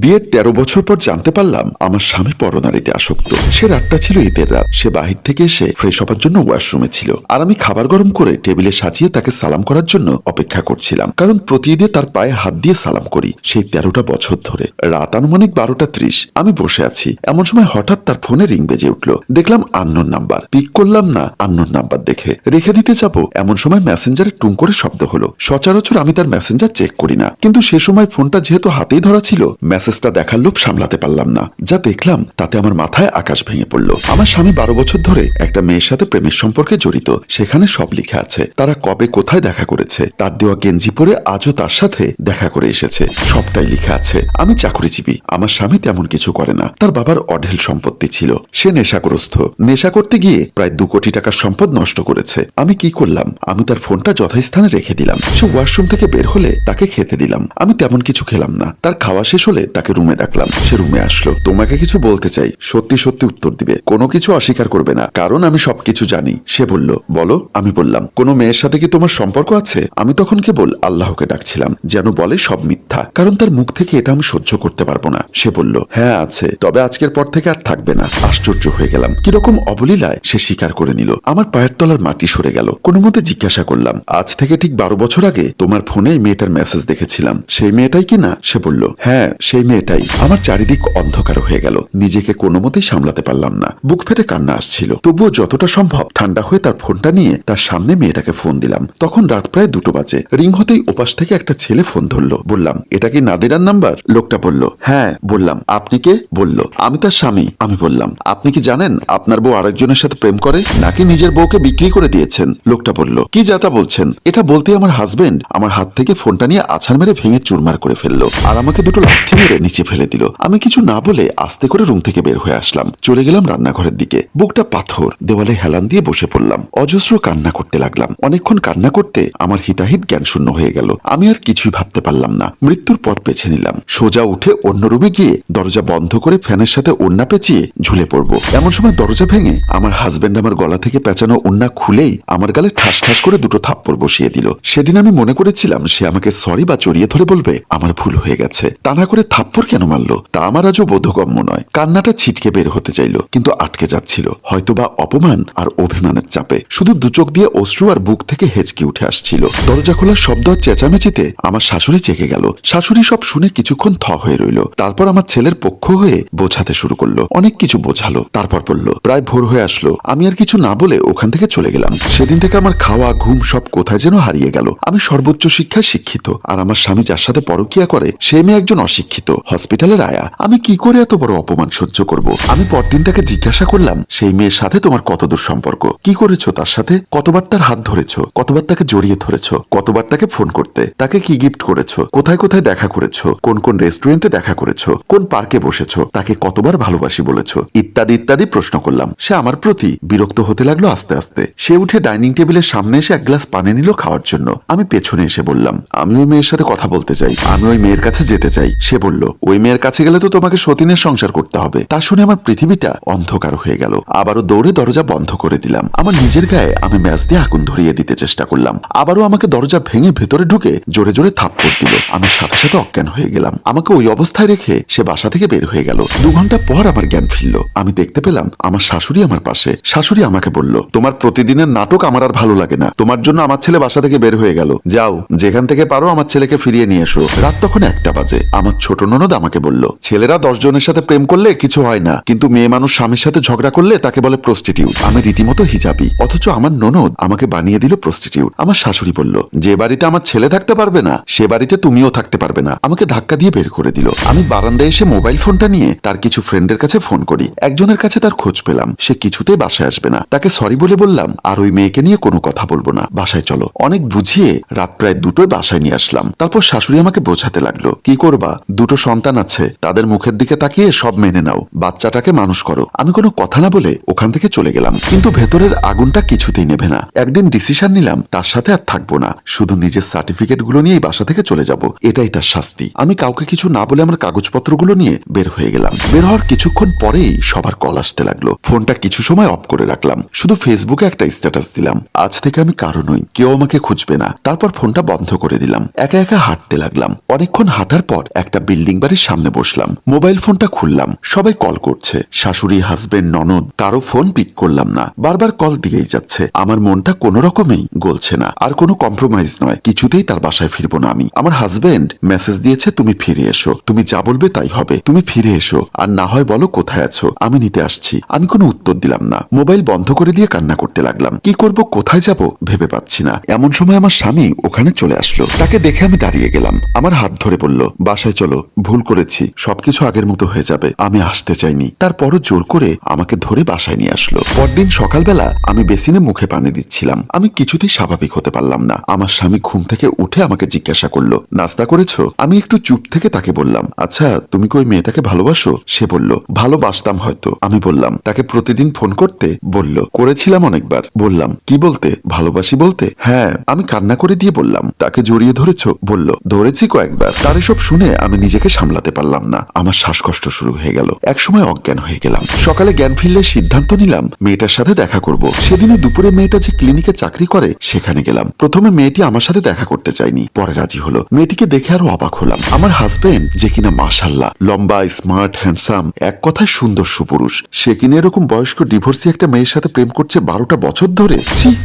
বিয়ের তেরো বছর পর জানতে পারলাম আমার স্বামী পরনারীতে আসক্ত। সে রাতটা ছিল ঈদের রাত। সে বাহির থেকে এসে ফ্রেশ হবার জন্য ওয়াশরুমে ছিল। আর আমি খাবার গরম করে টেবিলে সাজিয়ে তাকে সালাম করার জন্য অপেক্ষা করছিলাম। কারণ প্রতি ঈদে তার পায়ে হাত দিয়ে সালাম করি সেই তেরোটা বছর ধরে। রাত আনুমানিক বারোটা ত্রিশ। আমি বসে আছি। এমন সময় হঠাৎ তার ফোনে রিং বেজে উঠল। দেখলাম আন্নোর নাম্বার। পিক করলাম না আন্নোর নাম্বার দেখে। রেখে দিতে যাব। এমন সময় মেসেঞ্জারে টুং করে শব্দ হলো। সচরাচর আমি তার মেসেঞ্জার চেক করি না। কিন্তু সে সময় ফোনটা যেহেতু হাতেই ধরা ছিল মেসেজটা দেখার লোভ সামলাতে পারলাম না। যা দেখলাম, তাতে আমার মাথায় আকাশ ভেঙে পড়ল। আমার স্বামী বারো বছর ধরে একটা মেয়ের সাথে প্রেমের সম্পর্কে জড়িত। সেখানে সব লিখা আছে, তারা কবে কোথায় দেখা করেছে। তার দেওয়া গেঞ্জি পরে আজও তার সাথে দেখা করে এসেছে। সবটাই লিখা আছে, আমি চাকরিজীবী। আমার স্বামী তেমন কিছু করে না। তার বাবার অঢেল সম্পত্তি ছিল। সে নেশাগ্রস্ত। নেশা করতে গিয়ে প্রায় দু কোটি টাকার সম্পদ নষ্ট করেছে। আমি কি করলাম? আমি তার ফোনটা যথাস্থানে রেখে দিলাম। সে ওয়াশরুম থেকে বের হলে তাকে খেতে দিলাম। আমি তেমন কিছু খেলাম না। তার খাওয়া শেষ হলে তাকে রুমে ডাকলাম। সে রুমে আসলো। তোমাকে কিছু বলতে চাই। সত্যি সত্যি উত্তর দিবে। কোনো কিছু অস্বীকার করবে না। কারণ আমি সবকিছু জানি। সে বলল, বলো। আমি বললাম, কোনো মেয়ের সাথে কি তোমার সম্পর্ক আছে? আমি তখন কেবল আল্লাহকে ডাকছিলাম, যেন বলে সব মিথ্যা। কারণ তার মুখ থেকে এটা আমি সহ্য করতে পারব না। সে বলল হ্যাঁ আছে। তবে আজকের পর থেকে আর থাকবে না। আশ্চর্য হয়ে গেলাম। কীরকম অবলীলায় সে স্বীকার করে নিল। আমার পায়ের তলার মাটি সরে গেল। কোনো মতে জিজ্ঞাসা করলাম, আজ থেকে ঠিক বারো বছর আগে তোমার ফোনে মেয়েটার মেসেজ দেখেছিলাম। সেই মেয়েটাই কি না? সে বলল হ্যাঁ সেই মেয়েটাই আমার চারিদিক অন্ধকার হয়ে গেল। নিজেকে কোনো মতেই সামলাতে পারলাম না। বুক ফেটে কান্না আসছিল। তবুও যতটা সম্ভব ঠান্ডা হয়ে তার ফোনটা নিয়ে তার সামনে মেয়েটাকে ফোন দিলাম। তখন রাত প্রায় দুটো বাজে। রিং হতেই ওপাশ থেকে একটা ছেলে ফোন ধরলো। বললাম, এটা কি নাদিরার নাম্বার? লোকটা বলল হ্যাঁ বললাম। আপনি কে? বলল, আমি তার স্বামী। আমি বললাম, আপনি কি জানেন আপনার বউ আরেকজনের সাথে প্রেম করে নাকি নিজের বউকে বিক্রি করে দিয়েছেন? লোকটা বলল, কি যাতা বলছেন? এটা বলতে আমার হাজবেন্ড আমার হাত থেকে ফোনটা নিয়ে আছাড় মেরে ভেঙে চুরমার করে ফেলল। আর আমাকে দুটো লাথি মেরে নিচে ফেলে দিল। আমি কিছু না বলে আস্তে করে রুম থেকে বের হয়ে আসলাম। চলে গেলাম রান্নাঘরের দিকে। বুকটা পাথর। দেওয়ালে হেলান দিয়ে বসে পড়লাম। অজস্র কান্না করতে লাগলাম। অনেকক্ষণ কান্না করতে আমার হিতাহিত জ্ঞান শূন্য হয়ে গেল। আমি আর কিছুই ভাবতে পারলাম না। মৃত্যুর পথ বেছে নিলাম। সোজা উঠে অন্য রুমে গিয়ে দরজা বন্ধ করে ফ্যানের সাথে ওন্না পেঁচিয়ে ঝুলে পড়ব। এমন সময় দরজা ভেঙে আমার হাজবেন্ড আমার গলা থেকে পেঁচানো ওন্না খুলেই আমার গালে ঠাস ঠাস করে দুটো থাপ্পড় বসিয়ে দিল। সেদিন আমি মনে করেছিলাম, সে আমাকে সরি বা চড়িয়ে ধরে বলবে, আমার ভুল হয়ে গেছে। তা না করে থাপ্পড় কেন মারলো? তা আমার আজও বোধগম্য নয়। কান্নাটা ছিটকে বের হতে চাইল, কিন্তু আটকে যাচ্ছিল। হয়তোবা অপমান আর অভিমানের চাপে। শুধু দুচোখ দিয়ে অশ্রু আর বুক থেকে হেঁচকি উঠে আসছিল। দরজা খোলার শব্দ আর চেঁচামেচিতে আমার শাশুড়ি চেকে গেল। শাশুড়ি সব শুনে কিছুক্ষণ থ হয়ে রইল। তারপর আমার ছেলের পক্ষ হয়ে বোঝাতে শুরু করল। অনেক কিছু বোঝালো। তারপর বলল, প্রায় ভোর হয়ে আসলো। আমি আর কিছু না বলে ওখান থেকে চলে গেলাম। সেদিন থেকে আমার খাওয়া, ঘুম সব কোথায় যেন হারিয়ে গেল। আমি সর্বোচ্চ শিক্ষায় শিক্ষিত। আর আমার স্বামী যার সাথে পরকিয়া করে, সে মেয়ে একজন অশিক্ষিত। হসপিটালের আয়া। আমি কি করে এত বড় অপমান সহ্য করব? আমি পরদিন তাকে জিজ্ঞাসা করলাম, সেই মেয়ের সাথে তোমার কতদূর সম্পর্ক? কি করেছ তার সাথে? কতবার তার হাত ধরেছো? কতবার তাকে জড়িয়ে ধরেছো? কতবার তাকে ফোন করতে? তাকে কি গিফট করেছ? কোথায় কোথায় দেখা করেছ? কোন কোন রেস্টুরেন্টে দেখা করেছ? কোন পার্কে বসেছো? তাকে কতবার ভালোবাসি বলেছ? ইত্যাদি ইত্যাদি প্রশ্ন করলাম। সে আমার প্রতি বিরক্ত হতে লাগল আস্তে আস্তে। সে উঠে ডাইনিং টেবিলের সামনে এসে এক গ্লাস পানি নিল খাওয়ার জন্য। আমি পেছনে এসে বললাম, আমি ওই মেয়ের সাথে কথা বলতে চাই। আমি ওই মেয়ের কাছে যেতে চাই। সে বলল ওই মেয়ের কাছে গেলে তো তোমাকে সতীনের সংসার করতে হবে। তা শুনে আমার পৃথিবীটা অন্ধকার হয়ে গেল। আবারও দৌড়ে দরজা বন্ধ করে দিলাম। আমার নিজের গায়ে আমি ম্যাচ দিয়ে আগুন ধরিয়ে দিতে চেষ্টা করলাম। আবারও আমাকে দরজা ভেঙে ভেতরে ঢুকে জোরে জোরে থাপ্পড় দিল। আমি সাথে সাথে অজ্ঞান হয়ে গেলাম। আমাকে ওই অবস্থায় রেখে সে বাসা থেকে বের হয়ে গেল। দু ঘণ্টা পর আমার জ্ঞান ফিরল। আমি দেখতে পেলাম আমার শাশুড়ি আমার পাশে। শাশুড়ি আমাকে বলল, তোমার প্রতিদিনের নাটক আমার আর ভালো লাগে না। তোমার জন্য আমার ছেলে বাসা থেকে বের হয়ে গেল। যাও, যেখান থেকে পারো আমার ছেলেকে ফিরিয়ে নিয়ে এসো। রাত তখন একটা বাজে। আমার ছোট ননদ আমাকে বলল, ছেলেরা দশ জনের সাথে প্রেম করলে কিছু হয় না, কিন্তু মেয়ে মানুষ স্বামীর সাথে ঝগড়া করলে তাকে বলে প্রস্টিটিউট আমি রীতিমতো হিজাবি, অথচ আমার ননদ আমাকে বানিয়ে দিল প্রস্টিটিউট আমার শাশুড়ি বলল, যে বাড়িতে আমার ছেলে থাকতে পারবে না, সে বাড়িতে তুমিও থাকতে পারবে না। আমাকে ধাক্কা দিয়ে বের করে দিল। আমি বারান্দায় এসে মোবাইল ফোনটা নিয়ে তার কিছু ফ্রেন্ডের কাছে ফোন করি। একজনের কাছে তার খোঁজ পেলাম, সে কিছুতেই বাসায় আসবে না। তাকে সরি বলে বললাম, আর ওই মেয়েকে নিয়ে কোনো কথা বলব না, বাসায় চলো। অনেক বুঝিয়ে রাত প্রায় দুটোই বাসায় নিয়ে আসলাম। তারপর শাশুড়ি আমাকে বোঝাতে লাগল, কি করবা? দুটো সন্তান আছে, তাদের মুখের দিকে তাকিয়ে সব মেনে নাও। বাচ্চাটাকে মানুষ করো। আমি কোনো কথা না বলে ওখান থেকে চলে গেলাম। কিন্তু ভেতরের আগুনটা কিছুতেই নেবে না। একদিন ডিসিশন নিলাম, তার সাথে আর থাকব না। শুধু নিজের সার্টিফিকেটগুলো নিয়ে বাসা থেকে চলে যাব। এটাই তার শাস্তি। আমি কাউকে কিছু না বলে আমার কাগজপত্রগুলো নিয়ে বের হয়ে গেলাম। বের হওয়ার কিছুক্ষণ পরেই সবার কল আসতে লাগল। ফোনটা কিছু সময় অফ করে রাখলাম। শুধু ফেসবুকে একটা স্ট্যাটাস দিলাম। আজ থেকে আমি কারও নই, কেউ আমাকে খুঁজবে না। তারপর ফোনটা বন্ধ করে দিলাম। একা একা হাঁটতে লাগলাম। অনেকক্ষণ হাঁটার পর একটা বিল্ডিং বিল্ডিং বাড়ির সামনে বসলাম। মোবাইল ফোনটা খুললাম। সবাই কল করছে। শাশুড়ি, হাজবেন্ড, ননদ, কারও ফোন পিক করলাম না। বারবার কল দিয়েই যাচ্ছে। আমার মনটা কোনো রকমেই গলছে না। আর কোনো কম্প্রোমাইজ নয়। কিছুতেই তার বাসায় ফিরবো না আমি। আমার হাজবেন্ড মেসেজ দিয়েছে, তুমি ফিরে এসো। তুমি যা বলবে তাই হবে। তুমি ফিরে এসো। আর না হয় বলো কোথায় আছো। আমি নিতে আসছি। আমি কোনো উত্তর দিলাম না। মোবাইল বন্ধ করে দিয়ে কান্না করতে লাগলাম। কি করব? কোথায় যাব? ভেবে পাচ্ছি না। এমন সময় আমার স্বামী ওখানে চলে আসলো। তাকে দেখে আমি দাঁড়িয়ে গেলাম। আমার হাত ধরে বলল, বাসায় চলো। ভুল করেছি, সবকিছু আগের মতো হয়ে যাবে, আমি আসতে চাইনি। তারপরও জোর করে আমাকে ধরে বাসায় নিয়ে আসলো। পরদিন সকালবেলা আমি বেসিনে মুখে পানি দিচ্ছিলাম। আমি কিছুতেই স্বাভাবিক হতে পারলাম না। আমার স্বামী ঘুম থেকে উঠে আমাকে জিজ্ঞাসা করল, নাস্তা করেছ? আমি একটু চুপ থেকে তাকে বললাম আচ্ছা তুমি কি ওই মেয়েটাকে ভালোবাসো? সে বলল, ভালোবাসতাম হয়তো। আমি বললাম, তাকে প্রতিদিন ফোন করতে? বলল, করেছিলাম অনেকবার। বললাম, কি বলতে? ভালোবাসি বলতে? হ্যাঁ। আমি কান্না করে দিয়ে বললাম, তাকে জড়িয়ে ধরেছ? বলল, ধরেছি কয়েকবার। তার এসব শুনে আমি নিজেকে সামলাতে পারলাম না। আমার শ্বাসকষ্ট শুরু হয়ে গেল। একসময় অজ্ঞান হয়ে গেলাম। সকালে জ্ঞান ফিরলে সিদ্ধান্ত নিলাম, মেয়েটার সাথে দেখা করব। সেদিনই দুপুরে মেয়েটা যে ক্লিনিকে চাকরি করে, সেখানে গেলাম। প্রথমে মেয়েটি আমার সাথে দেখা করতে চাইনি পরে রাজি হলো। মেয়েটিকে দেখে আরও অবাক হলাম। আমার হাজবেন্ড যে কিনা মাশাল্লাহ, লম্বা স্মার্ট হ্যান্ডসাম এক কথায় সুন্দর সুপুরুষ। সে কিনা এরকম বয়স্ক ডিভোর্সি একটা মেয়ের সাথে প্রেম করছে বারোটা বছর ধরে।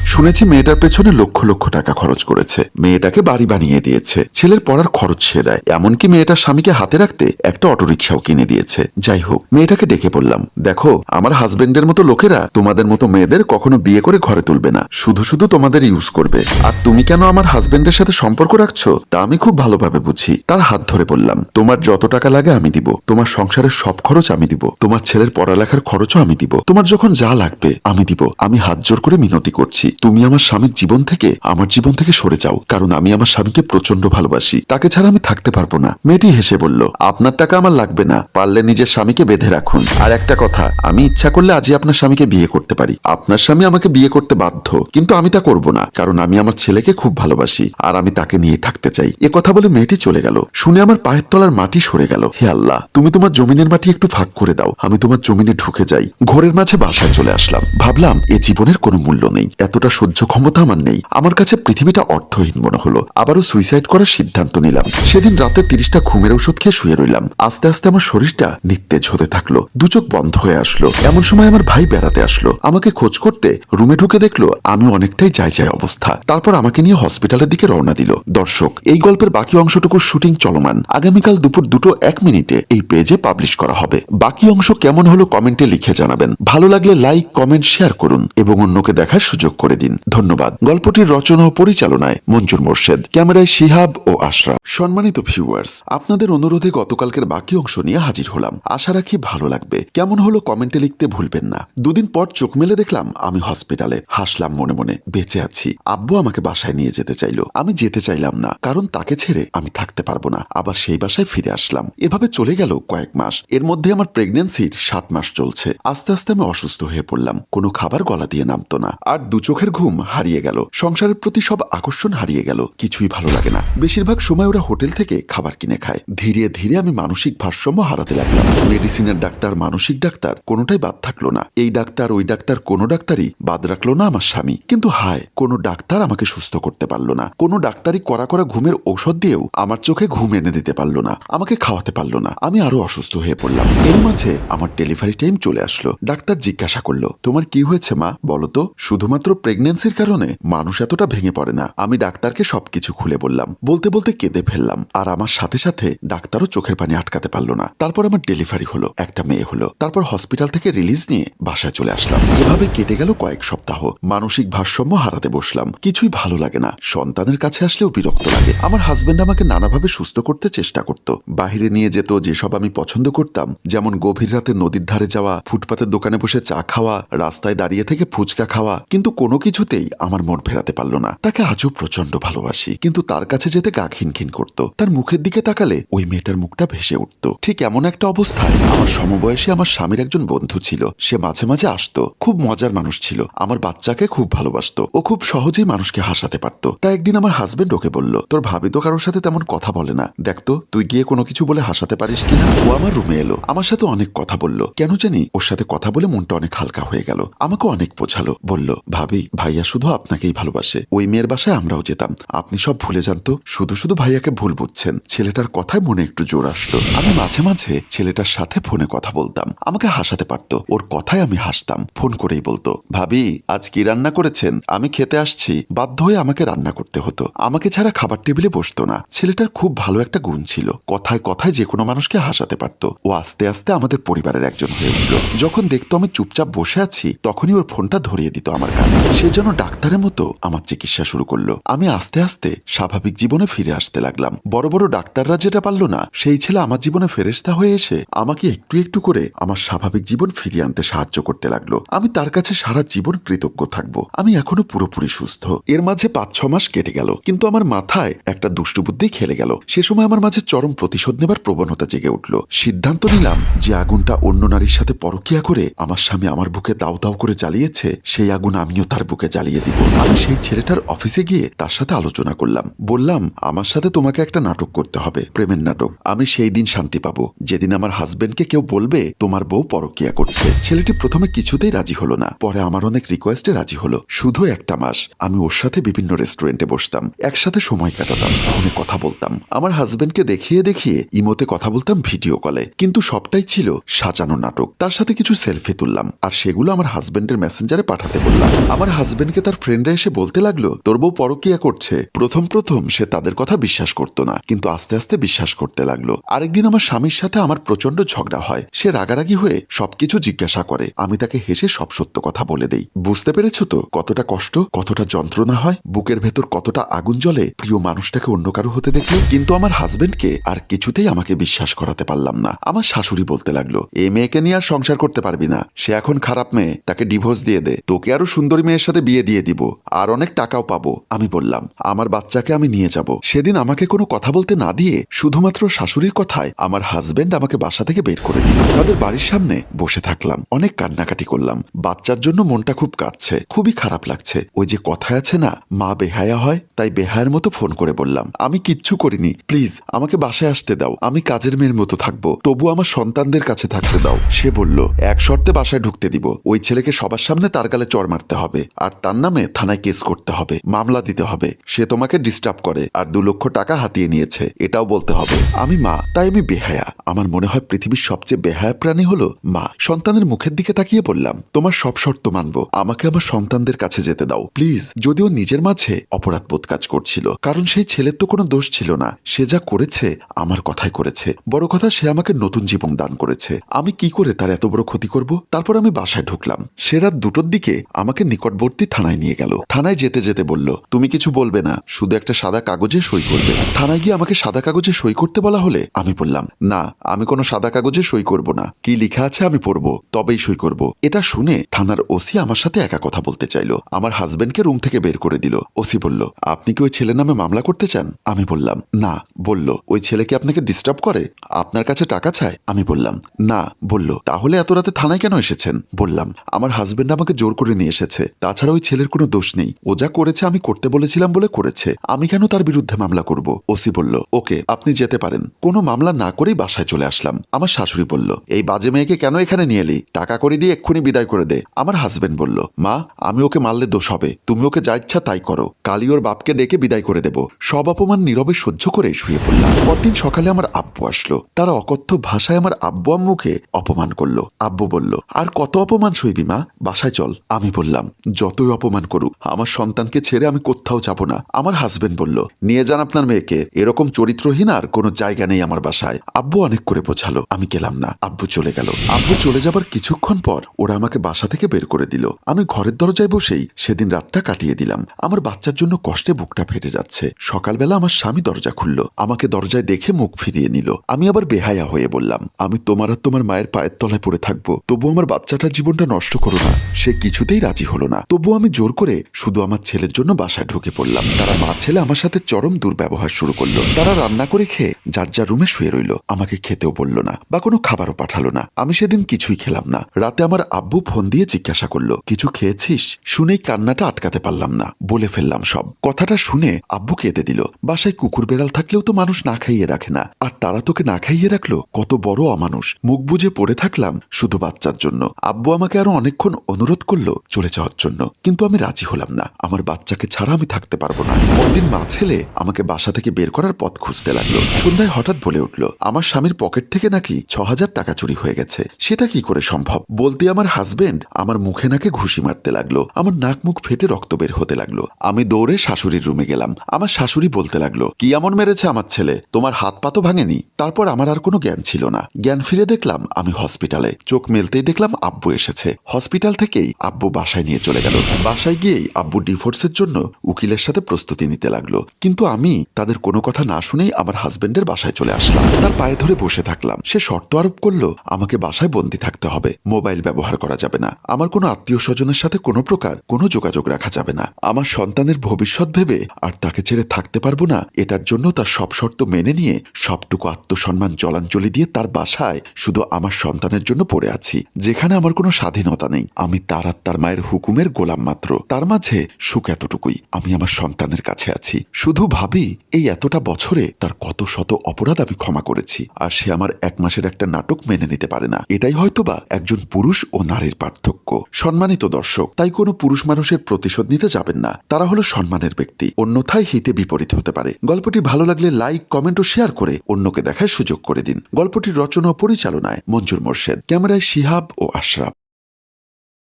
শুনেছি মেয়েটার পেছনে লক্ষ লক্ষ টাকা খরচ করেছে। মেয়েটাকে বাড়ি বানিয়ে দিয়েছে। ছেলের পড়ার খরচ সে দেয়। এমনকি মেয়েটার স্বামীকে হাতে রাখতে একটা অটোরিকশাও কিনে দিয়েছে। যাই হোক, মেয়েটাকে ডেকে বললাম, দেখো, আমার হাজবেন্ডের মতো লোকেরা তোমাদের মতো মেয়েদের কখনো বিয়ে করে ঘরে তুলবে না। শুধু শুধু তোমাদের ইউজ করবে। আর তুমি কেন আমার হাজবেন্ডের সাথে সম্পর্ক রাখছো? তা আমি খুব ভালোভাবে বুঝি। তার হাত ধরে বললাম, তোমার যত টাকা লাগে আমি দিব। তোমার সংসারের সব খরচ আমি দিব। তোমার ছেলের পড়ালেখার খরচও আমি দিব। তোমার যখন যা লাগবে আমি দিব। আমি হাত জোর করে মিনতি করছি। তুমি আমার স্বামীর জীবন থেকে, আমার জীবন থেকে সরে যাও। কারণ আমি আমার স্বামীকে প্রচণ্ড ভালোবাসি। তাকে ছাড়া আমি থাকতে পারব না। মেয়েটি হেসে বলল, আপনার টাকা আমার লাগবে না, পারলে নিজের স্বামীকে বেঁধে রাখুন। আর একটা কথা, আমি ইচ্ছা করলে আজই আপনার স্বামীকে বিয়ে করতে পারি। আপনার স্বামী আমাকে বিয়ে করতে বাধ্য, কিন্তু আমি তা করব না, কারণ আমি আমার ছেলেকে খুব ভালোবাসি, আর আমি তাকে নিয়ে থাকতে চাই। এ কথা বলে মেয়েটি চলে গেল। শুনে আমার পায়ের তলার মাটি সরে গেল। হে আল্লাহ, তুমি তোমার জমিনের মাটি একটু ফাঁক করে দাও, আমি তোমার জমিনে ঢুকে যাই। ঘোরের মাঝে বাসায় চলে আসলাম। ভাবলাম, এ জীবনের কোনো মূল্য নেই, এতটা সহ্য ক্ষমতা আমার নেই। আমার কাছে পৃথিবীটা অর্থহীন মনে হলো। আবারও সুইসাইড করার সিদ্ধান্ত নিলাম। সেদিন রাতে তিরিশটা ঘুমের ওষুধ খেয়ে শুয়ে রইলাম। আস্তে আস্তে আমার শরীরটা নিত্তেজ হতে থাকল। দু চোখ বন্ধ হয়ে আসলো। এমন সময় আমার ভাই বেড়াতে আসলো। আমাকে খোঁজ করতে রুমে ঢুকে দেখল আমি অনেকটাই যাই যাই অবস্থা। তারপর আমাকে নিয়ে হসপিটালের দিকে রওনা দিল। দর্শক, এই গল্পের বাকি অংশটুকুর শুটিং চলমান। আগামীকাল দুপুর দুটো এক মিনিটে এই পেজে পাবলিশ করা হবে। বাকি অংশ কেমন হলো কমেন্টে লিখে জানাবেন। ভালো লাগলে লাইক, কমেন্ট, শেয়ার করুন এবং অন্যকে দেখার সুযোগ করে দিন। ধন্যবাদ। গল্পটির রচনা ও পরিচালনায় মঞ্জুর মোর্শেদ। ক্যামেরায় শিহাব ও আশরাফ। সম্মানিত ভিউয়ার্স, আপনাদের অনুরোধে গতকালকের বাকি অংশ নিয়ে হাজির হলাম। আশা রাখি ভালো লাগবে। কেমন হলো কমেন্টে লিখতে ভুলবেন না। দুদিন পর চোখ মেলে দেখলাম আমি হসপিটালে। হাসলাম মনে মনে, বেঁচে আছি। আব্বু আমাকে বাসায় নিয়ে যেতে চাইলো। আমি যেতে চাইলাম না, কারণ তাকে ছেড়ে আমি থাকতে পারব না। আবার সেই বাসায় ফিরে আসলাম। এভাবে চলে গেল কয়েক মাস। এর মধ্যে আমার প্রেগনেন্সির সাত মাস চলছে। আস্তে আস্তে আমি অসুস্থ হয়ে পড়লাম। কোনো খাবার গলা দিয়ে নামতো না। আর দু চোখের ঘুম হারিয়ে গেল। সংসারের প্রতি সব আকর্ষণ হারিয়ে গেল। কিছুই ভালো লাগে না। বেশিরভাগ সময় ওরা হোটেল থেকে খাবার কিনে খায়। ধীরে ধীরে আমি মানসিক ভারসাম্য হারাতে লাগলাম। মেডিসিনের ডাক্তার, মানসিক ডাক্তার, কোনোটাই বাদ থাকল না। এই ডাক্তার, ওই ডাক্তার, কোনো ডাক্তারই বাদ রাখল না আমার স্বামী। কিন্তু হায়, কোনো ডাক্তার আমাকে সুস্থ করতে পারল না। কোনো ডাক্তারই করা করা ঘুমের ঔষধ দিয়েও আমার চোখে ঘুম এনে দিতে পারল না। আমাকে খাওয়াতে পারল না। আমি আরও অসুস্থ হয়ে পড়লাম। এর মাঝে আমার ডেলিভারি টাইম চলে আসলো। ডাক্তার জিজ্ঞাসা করল, তোমার কি হয়েছে মা? বলো তো। শুধুমাত্র প্রেগনেন্সির কারণে মানুষ এতটা ভেঙে পড়ে না। আমি ডাক্তারকে সবকিছু খুলে বললাম। বলতে বলতে কেঁদে ফেললাম। আর আমার সাথে সাথে ডাক্তারও চোখের পানি আটকাতে পারল না। তারপর আমার ডেলিভারি হলো, একটা মেয়ে হলো। তারপর হসপিটাল থেকে রিলিজ নিয়ে বাসায় চলে আসলাম। এভাবে কেটে গেল কয়েক সপ্তাহ। মানসিক ভারসাম্য হারাতে বসলাম। কিছুই ভালো লাগে না। সন্তানের কাছে আসলেও বিরক্ত লাগে। আমার হাজবেন্ড আমাকে নানাভাবে সুস্থ করতে চেষ্টা করত। বাহিরে নিয়ে যেত যেসব আমি পছন্দ করতাম। যেমন গভীর রাতে নদীর ধারে যাওয়া, ফুটপাতের দোকানে বসে চা খাওয়া, রাস্তায় দাঁড়িয়ে থেকে ফুচকা খাওয়া। কিন্তু কোনো কিছুতেই আমার মন ফেরাতে পারল না। তাকে আজও প্রচণ্ড ভালোবাসি। কিন্তু তার কাছে যেতে গা খিনখিন করত। তার মুখের দিকে তাকালে ওই মেয়েটার মুখটা ভেসে উঠত। ঠিক এমন একটা অবস্থায় আমার সমবয়সী আমার স্বামীর একজন বন্ধু ছিল। সে মাঝে মাঝে আসতো। খুব মজার মানুষ ছিল। আমার বাচ্চাকে খুব ভালোবাসতো। ও খুব সহজেই মানুষকে হাসাতে পারতো। তাই একদিন আমার হাজবেন্ড ওকে বলল, তোর ভাবি তো কারোর সাথে তেমন কথা বলে না। দেখতো তুই গিয়ে কোনো কিছু বলে হাসাতে পারিস কিনা ও আমার রুমে এলো। আমার সাথে অনেক কথা বলল। কেন জানি? ওর সাথে কথা বলে মনটা অনেক হালকা হয়ে গেল। আমাকে অনেক বোঝালো। বলল, ভাবি, ভাইয়া শুধু আপনাকেই ভালোবাসে। ওই মেয়ের বাসায় আমরাও যেতাম। আপনি সব ভুলে যান তো। শুধু শুধু ভাইয়াকে ভুল বুঝছেন। ছেলেটার কথায় মনে একটু জোর আসলো। আমি মাঝে মাঝে ছেলেটার সাথে ফোনে কথা বলতাম। আমাকে হাসাতে পারতো। ওর কথায় আমি হাসতাম। ফোন করেই বলতো, ভাবি, আজ কি রান্না করেছেন? আমি খেতে আসছি। বাধ্য হয়ে আমাকে রান্না করতে হতো। আমাকে ছাড়া খাবার টেবিলে বসতো না। ছেলেটার খুব ভালো একটা গুণ ছিল। কথায় কথায় যে কোনো মানুষকে হাসাতে পারতো। ও আস্তে আস্তে আমাদের পরিবারের একজন হয়ে উঠল। যখন দেখতো আমি চুপচাপ বসে আছি, তখনই ওর ফোনটা ধরিয়ে দিত আমার কাছে সে যেন ডাক্তারের মতো আমার চিকিৎসা শুরু করল। আমি আস্তে আস্তে স্বাভাবিক জীবনে ফিরে আসতে লাগলাম। বড় বড় ডাক্তাররা যেটা পারল না। সেই ছেলে আমার জীবনে ফেরেস্তা হয়ে এসে আমাকে একটু একটু করে আমার স্বাভাবিক জীবন ফিরিয়ে আনতে সাহায্য করতে লাগল। আমি তার কাছে সারা জীবন কৃতজ্ঞ থাকব। আমি এখনও পুরোপুরি সুস্থ। এর মাঝে পাঁচ, ছ মাস কেটে গেল, কিন্তু আমার মাথায় একটা দুষ্টু বুদ্ধি খেলে গেল। সে সময় আমার মাঝে চরম প্রতিশোধ নেবার প্রবণতা জেগে উঠল। সিদ্ধান্ত নিলাম যে আগুনটা অন্য নারীর সাথে পরকিয়া করে আমার স্বামী আমার বুকে দাও দাও করে জ্বালিয়েছে, সেই আগুন আমিও তার বুকে জ্বালিয়ে দিব। আমি সেই ছেলেটার অফিসে গিয়ে তার সাথে আলোচনা করলাম। বললাম, আমার সাথে তোমাকে একটা নাটক করতে হবে, প্রেমের নাটক। আমি সেই দিন শান্তি পাবো। যেদিন আমার হাজবেন্ডকে কেউ বলবে, তোমার বউ পরকিয়া করছে। ছেলেটি প্রথমে কিছুতেই রাজি হলো না। পরে আমার অনেক রিকোয়েস্টে রাজি হলো। শুধু একটা মাস। আমি ওর সাথে বিভিন্ন রেস্টুরেন্টে বসতাম। একসাথে সময় কাটাতাম। ফোনে কথা বলতাম। আমার হাজবেন্ডকে দেখিয়ে দেখিয়ে ইমোতে কথা বলতাম ভিডিও কলে কিন্তু সবটাই ছিল সাজানো নাটক। তার সাথে কিছু সেলফি তুললাম। আর সেগুলো আমার হাজবেন্ডের মেসেঞ্জারে পাঠাতে বললাম। আমার হাজবেন্ডকে তার ফ্রেন্ডরা এসে বলতে লাগল, তোর বউ পরকিয়া করছে। প্রথম প্রথম সে তাদের কথা বিশ্বাস করতো না। কিন্তু আস্তে আস্তে বিশ্বাস করতে লাগল। আরেকদিন আমার স্বামীর সাথে আমার প্রচণ্ড ঝগড়া হয়। সে রাগারাগি হয়ে সবকিছু জিজ্ঞাসা করে। আমি তাকে হেসে সব সত্য কথা বলে দেই। বুঝতে পেরেছ তো কতটা কষ্ট, কতটা যন্ত্রণা হয়? বুকের ভেতর কতটা আগুন জ্বলে প্রিয় মানুষটাকে অন্য কারও হতে দেখল? কিন্তু আমার হাজবেন্ডকে আর কিছুতেই আমাকে বিশ্বাস করাতে পারলাম না। আমার শাশুড়ি বলতে লাগল এই মেয়েকে নিয়ে আর সংসার করতে পারবি না। সে এখন খারাপ মেয়ে, তাকে ডিভোর্স দিয়ে দে। তোকে আরও সুন্দরী মেয়ের সাথে বিয়ে দিয়ে দিব। আর অনেক টাকাও পাবো। আমি বললাম, আমার বাচ্চাকে আমি নিয়ে যাব। সেদিন আমাকে কোনো কথা বলতে না দিয়ে শুধুমাত্র শাশুড়ির কথায় আমার হাজবেন্ড আমাকে বাসা থেকে বের করে দিল। তাদের বাড়ির সামনে বসে থাকলাম, অনেক কান্নাকাটি করলাম। বাচ্চার জন্য মনটা খুব কাঁদছে, খুবই খারাপ লাগছে। ওই যে কথায় আছে না, মা বেহায়া হয়, তাই বেহায়ের মতো ফোন করে বললাম, আমি কিচ্ছু করিনি প্লিজ আমাকে বাসায় আসতে দাও, আমি কাজের মেয়ের মতো থাকব তবু আমার সন্তানদের কাছে থাকতে দাও। সে বলল, এক শর্তে বাসায় ঢুকতে দিব, ওই ছেলেকে সবার সামনে তার গালে চড় মারতে হবে, আর তার নামে থানায় কেস করতে হবে, মামলা দিতে হবে। সে তোমাকে ডিস্টার্ব করে, আর দু লক্ষ টাকা হাতিয়ে নিয়েছে, এটাও বলতে হবে। আমি মা, তাই আমি বেহায়া। আমার মনে হয় পৃথিবীর সবচেয়ে বেহায়া প্রাণী হলো মা। সন্তানের মুখের দিকে তাকিয়ে বললাম, তোমার সব শর্ত মানবো। আমাকে আমার সন্তানদের কাছে যেতে দাও। প্লিজ। যদিও নিজের মাঝে অপরাধ বোধ কাজ করছিল, কারণ সেই ছেলের তো কোনো দোষ ছিল না। সে যা করেছে, আমার কথাই করেছে। বড় কথা, সে আমাকে নতুন জীবন দান করেছে। আমি কি করে তার এত বড় ক্ষতি করব? তারপর আমি বাসায় ঢুকলাম। সে রাত দুটোর দিকে আমাকে নিকটবর্তী থানায় নিয়ে গেল। থানায় যেতে যেতে বলল, তুমি কিছু বলবে না। শুধু একটা সাদা কাগজে সই করবে। থানায় গিয়ে আমাকে সাদা কাগজে সই করতে বলা হলে আমি বললাম, না, আমি কোনো সাদা কাগজে সই করব না। কি লেখা আছে আমি পড়ব, তবেই সই করব। এটা শুনে থানার ওসি আমার সাথে একা কথা বলতে চাইলো। আমার হাজবেন্ডকে রুম থেকে বের করে দিল। ওসি বলল, আপনি কি ওই ছেলের নামে মামলা করতে চান? আমি বললাম, না। বলল, ওই ছেলেকে আপনাকে ডিস্টার্ব করে? আপনার কাছে টাকা চায়? আমি বললাম, না। বলল, তাহলে এত রাতে থানায় কেন এসেছেন? বললাম, আমার হাজবেন্ড আমাকে জোর করে নিয়ে এসেছে। তাছাড়া ওই ছেলের কোনো দোষ নেই। ও যা করেছে আমি করতে বলেছিলাম বলে করেছে। আমি কেন তার বিরুদ্ধে মামলা করব? ওসি বলল, ওকে, আপনি যেতে পারেন। কোনো মামলা না করেই বাসায় চলে আসলাম। আমার শাশুড়ি বলল, এই বাজে মেয়েকে কেন এখানে নিয়ে এলি? টাকা করে দিয়ে এক্ষুনি বিদায় করে দে। আমার হাজবেন্ড বলল, মা, আমি ওকে মারলে দোষ হবে। তুমি ওকে যা ইচ্ছা তাই করো। কালি ওর বাপকে ডেকে বিদায় করে দেব। সব অপমান নীরবে সহ্য করে শুয়ে পড়লাম। পরদিন সকালে আমার আব্বু আসলো। তারা অকথ্য ভাষায় আমার আব্বু আম্মুকে অপমান করল। আব্বু বলল, আর কত অপমান সইবি মা? বাসায় চল। আমি বললাম, যতই অপমান করুক, আমার সন্তানকে ছেড়ে আমি কোথাও যাব না। আমার হাজবেন্ড বলল, নিয়ে যান আপনার মেয়েকে। এরকম চরিত্রহীন আর কোনো জায়গা নেই আমার বাসায়। আব্বু অনেক করে বোঝালো, আমি গেলাম না। আব্বু চলে গেল। আব্বু চলে যাবার কিছুক্ষণ পর ওরা আমাকে বাসা থেকে বের করে দিল। আমি ঘরের দরজায় বসেই সেদিন রাতটা কাটিয়ে দিলাম। আমার বাচ্চার জন্য কষ্টে বুকটা ফেটে যাচ্ছে। সকালবেলা আমার স্বামী দরজা খুলল। আমাকে দরজায় দেখে মুখ ফিরিয়ে নিল। আমি আবার বেহায়া হয়ে বললাম, আমি তোমার আর তোমার মায়ের পায়ের তলায় পড়ে থাকব। তবু আমার বাচ্চাটার জীবনটা নষ্ট করো না। সে কিছুতেই রাজি হলো না। তবু আমি জোর করে শুধু আমার ছেলের জন্য বাসায় ঢুকে পড়লাম। তারা মা ছেলে আমার সাথে চরম দুর্ব্যবহার শুরু করল। তারা রান্না করে খেয়ে যার যার রুমে শুয়ে রইল, আমাকে খেতেও বলল না বা কোনো খাবারও পাঠালো না। আমি সেদিন কিছুই খেলাম না। রাতে আমার আব্বু ফোন দিয়ে জিজ্ঞাসা করল, কিছু খেয়েছিস? শুনেই কান্নাটা আটকাতে পারলাম না। বলে ফেললাম সব। কথাটা শুনে আব্বু কেঁদে দিল। বাসায় কুকুর বেড়াল থাকলেও তো মানুষ না খাইয়ে রাখে না। আর তারা তোকে না খাইয়ে রাখল? কত বড় অমানুষ। মুখ বুঝে পড়ে থাকলাম শুধু বাচ্চার জন্য। আব্বু আমাকে আরও অনেকক্ষণ অনুরোধ করল চলে যাওয়ার জন্য। কিন্তু আমি রাজি হলাম না। আমার বাচ্চাকে ছাড়া আমি থাকতে পারব না। পরদিন মা ছেলে আমাকে বাসা থেকে বের করার পথ খুঁজতে লাগল। সন্ধ্যায় হঠাৎ বলে উঠল, আমার স্বামীর পকেট থেকে নাকি ছ হাজার টাকা চুরি হয়ে গেছে। সেটা কি করে সম্ভব? বলতে আমার হাজবেন্ড আমার মুখে নাকে ঘুষি মারতে লাগল, আমার নাক মুখ ফেটে রক্ত বের হতে লাগল। আমি দৌড়ে শাশুড়ির রুমে গেলাম। আমার শাশুড়ি বলতে লাগল, কি এমন মেরেছে আমার ছেলে? তোমার হাত পা তো ভাঙেনি? তারপর আমার আর কোনো জ্ঞান ছিল না। জ্ঞান ফিরে দেখলাম, আমি হসপিটালে চোখ মেলতেই দেখলাম আব্বু এসেছে। হসপিটাল থেকেই আব্বু বাসায় নিয়ে চলে গেল। বাসায় গিয়েই আব্বু ডিভোর্সের জন্য উকিলের সাথে প্রস্তুতি নিতে লাগল। কিন্তু আমি তাদের কোনো কথা না শুনেই আমার হাজবেন্ডের বাসায় চলে আসলাম। তার পায়ে ধরে বসে থাকলাম। সে শর্ত আরোপ করল, আমাকে বাসায় বন্দি থাকতে হবে। মোবাইল ব্যবহার করা যাবে না। আমার কোনো আত্মীয় স্বজনের সাথে কোনো প্রকার কোনো যোগাযোগ রাখা যাবে না। আমার সন্তানের ভবিষ্যৎ ভেবে আর তাকে ছেড়ে থাকতে পারব না, এটার জন্য তার সব শর্ত মেনে নিয়ে সবটুকু আত্মসম্মান জলাঞ্জলি দিয়ে তার বাসায় শুধু আমার সন্তানের জন্য পড়ে আছি। যেখানে আমার কোনো স্বাধীনতা নেই। আমি তার আর তার মায়ের হুকুমের গোলাম মাত্র। তার মাঝে সুখ এতটুকুই। আমি আমার সন্তানের কাছে আছি। শুধু ভাবি, এই এতটা বছরে তার কত শত অপরাধ আমি ক্ষমা করেছি, আর সে আমার এক মাসের একটা নাটক মেনে নিতে পারে না। এটাই হয়তোবা একজন পুরুষ ও নারীর পার্থক্য। সম্মানিত দর্শক, তাই কোনো পুরুষ মানুষের প্রতিশোধ নিতে যাবেন না। তারা হলো সম্মানের ব্যক্তি, অন্যথায় হিতে বিপরীত হতে পারে। গল্পটি ভালো লাগলে লাইক, কমেন্ট ও শেয়ার করে অন্যকে দেখার সুযোগ করে দিন। গল্পটির রচনা ও পরিচালনায় মঞ্জুর মোর্শেদ, ক্যামেরায় শিহাব ও আশরাফ।